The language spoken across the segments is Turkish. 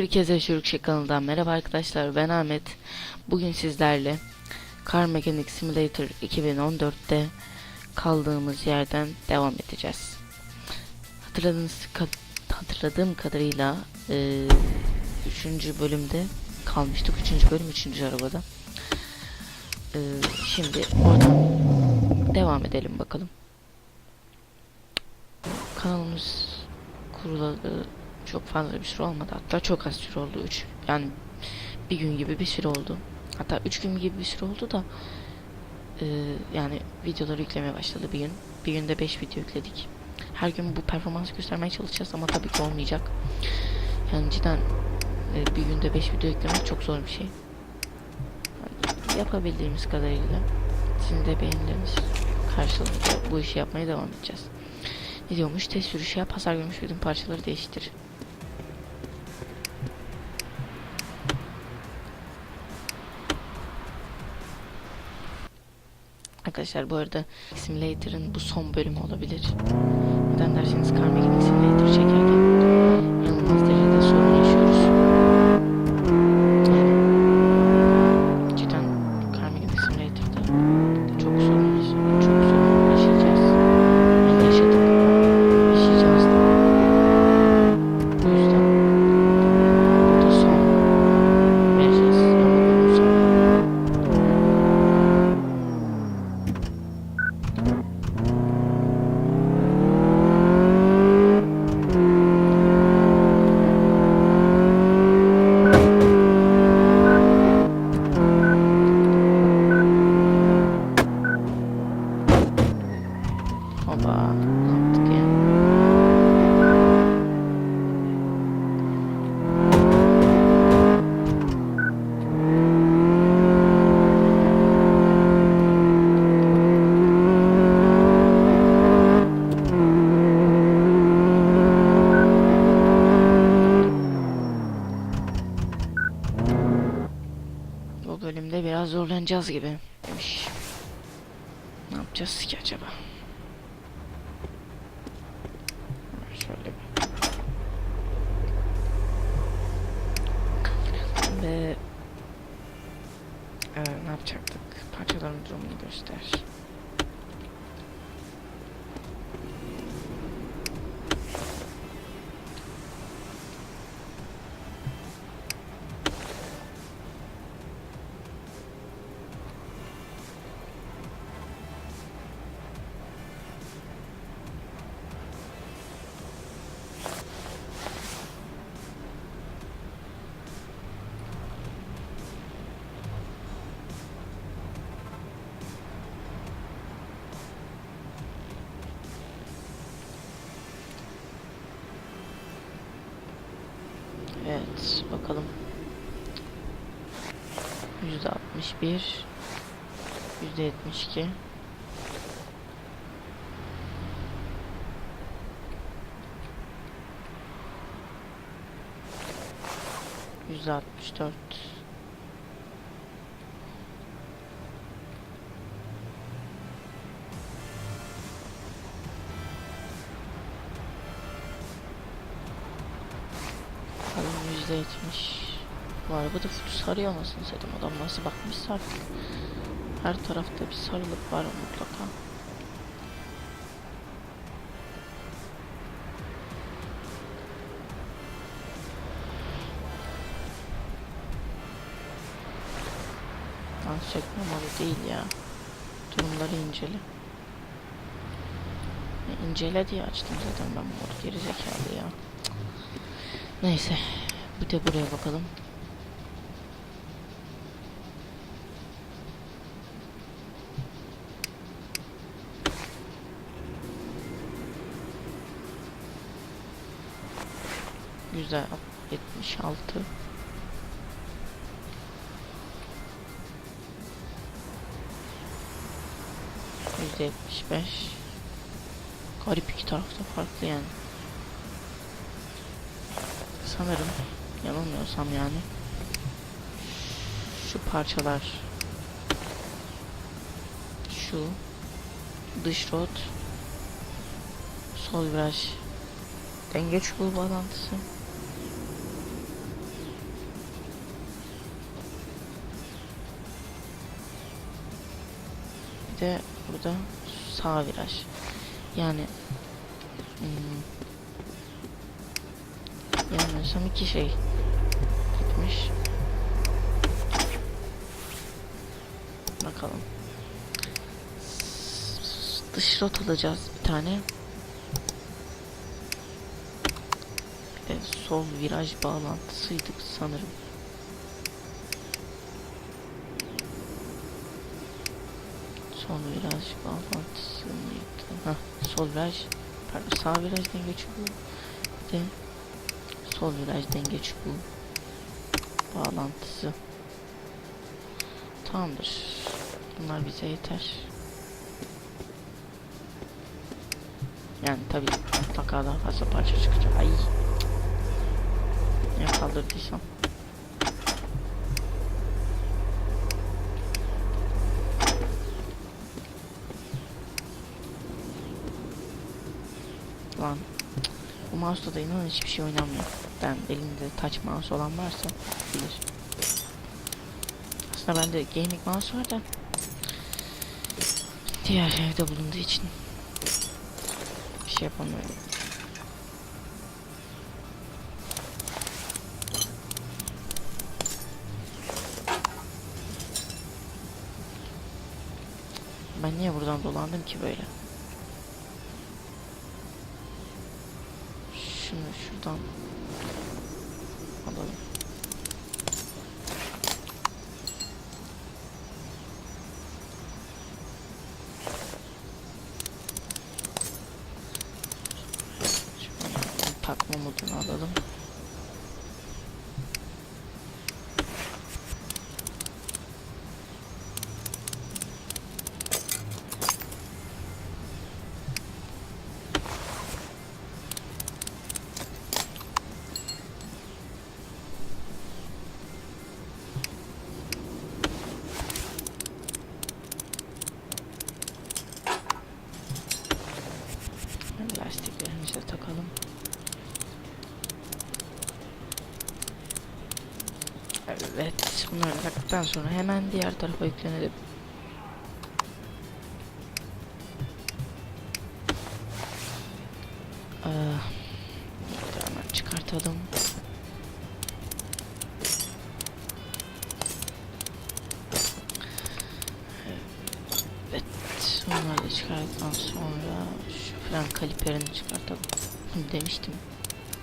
Herkese Şürükşe kanalından merhaba arkadaşlar ben Ahmet Bugün sizlerle Car Mechanic Simulator 2014'te kaldığımız yerden devam edeceğiz Hatırladığınız ka- hatırladığım kadarıyla 3. bölümde kalmıştık 3. bölüm 3. arabada E, Şimdi oradan devam edelim bakalım Kanalımız kurulalı çok fazla bir süre olmadı. Hatta çok az süre oldu. Üç, yani bir gün gibi bir süre oldu. Hatta üç gün gibi bir süre oldu da e, yani videoları yüklemeye başladı bir gün. Bir günde beş video yükledik. Her gün bu performansı göstermeye çalışacağız ama tabii ki olmayacak. Yani cidden e, bir günde beş video yüklemek çok zor bir şey. Yani yapabildiğimiz kadarıyla sizin de beğenileriniz karşılığında bu işi yapmaya devam edeceğiz. Ne diyormuş? Test sürüşü yap, hasar görmüş bütün parçaları değiştir. Arkadaşlar bu arada Simulator'ın bu son bölümü olabilir. Neden derseniz Car Mechanic Simulator çekerken inanılmaz derecede sorun yaşıyoruz. Yani cidden Car Mechanic Simulator'da çok sorun yaşıyoruz. Çok sorun yaşayacağız. Yani yaşadık. Yaşayacağız da. Bu yüzden burada son vereceğiz. Ama bunun son. Hopa. Ne yaptık ya? Bu bölümde zorlanacağız gibi demiş. Ne yapacağız ki acaba? Şöyle bir. Ve Ee, ne yapacaktık? Parçaların durumunu göster. Evet bakalım. 161 172 164 revize etmiş. Bu araba da sarıyor anasını satayım. Adam nasıl bakmış sark. Her tarafta bir sarılık var mutlaka. Dans çekmemalı değil ya. Durumları incele. E, incele diye açtım zaten ben bu gerizekalı ya. Neyse. Bir de buraya bakalım. Yüzde yetmiş beş. Garip iki tarafta farklı yani. Sanırım Yanılmıyorsam yani. Şu parçalar. Şu. Dış rot. Sol viraj. Denge çubuğu bağlantısı. Bir de burada sağ viraj. Yani hmm, yanılmıyorsam iki şey gitmiş. Bakalım. Dış rot alacağız bir tane. Bir de sol viraj bağlantısıydık sanırım. Sol viraj bağlantısı mıydı? Hah, sol viraj, pardon sağ viraj denge çubuğu. Bir de sol viraj denge çubuğu bağlantısı. Tamamdır. Bunlar bize yeter. Yani tabii mutlaka daha fazla parça çıkacak. Ay. Ne kaldırdıysam. Lan. Bu mouse'da da inan hiçbir şey oynamıyor. Ben elimde touch mouse olan varsa bilir. Aslında bende gaming mouse var da diğer evde bulunduğu için bir şey yapamıyorum. Ben niye buradan dolandım ki böyle? Şunu şuradan Evet, bunları taktıktan sonra hemen diğer tarafa yüklenelim. Ee, çıkartalım. Evet, bunları da çıkarttıktan sonra şu fren kaliperini çıkartalım. Demiştim.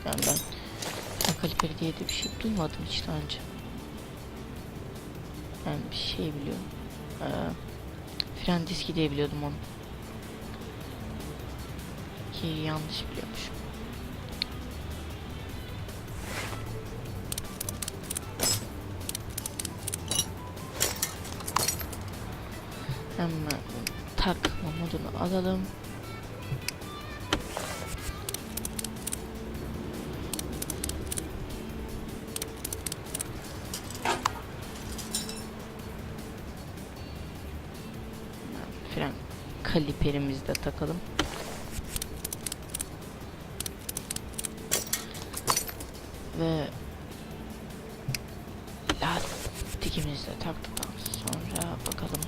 Yani ben fren kaliperi diye de bir şey duymadım hiç daha önce. Ben bir şey biliyorum. Ee, fren diski diye biliyordum onu. Ki yanlış biliyormuşum. Hemen takma modunu alalım. Kaliperimizi de takalım. Ve lastikimizi de taktıktan sonra bakalım.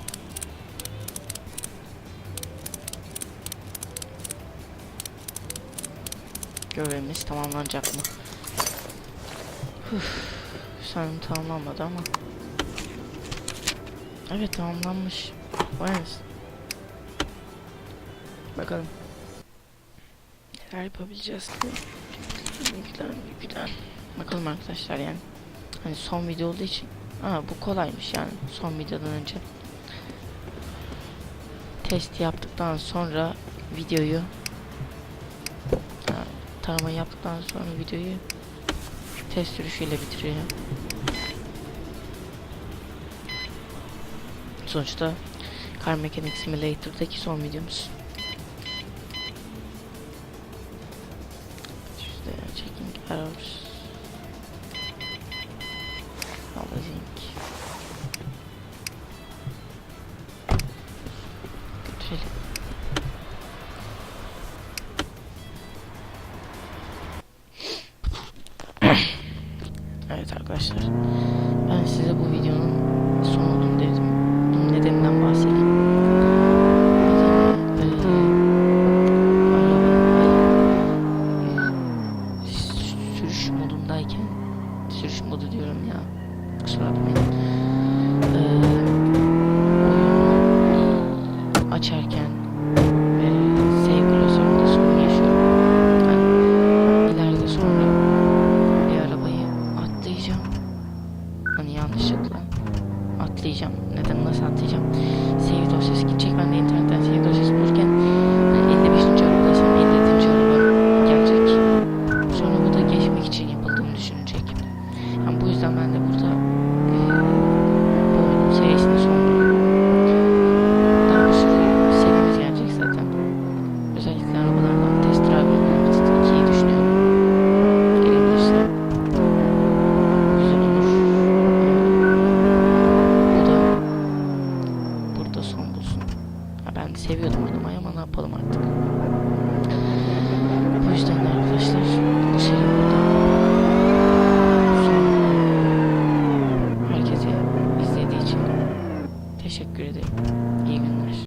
Görevimiz tamamlanacak mı? Üf, sanırım tamamlanmadı ama. Evet tamamlanmış. Vay. Bakalım. Neler yapabileceğiz ki? Yüklen, yüklen. Bakalım arkadaşlar yani. Hani son video olduğu için. Aa bu kolaymış yani son videodan önce. Test yaptıktan sonra videoyu tarama yaptıktan sonra videoyu test sürüşüyle bitiriyor. Sonuçta Car Mechanic Simulator'daki son videomuz. Errors. Housing. Götürelim. evet arkadaşlar. Ben size bu videonun son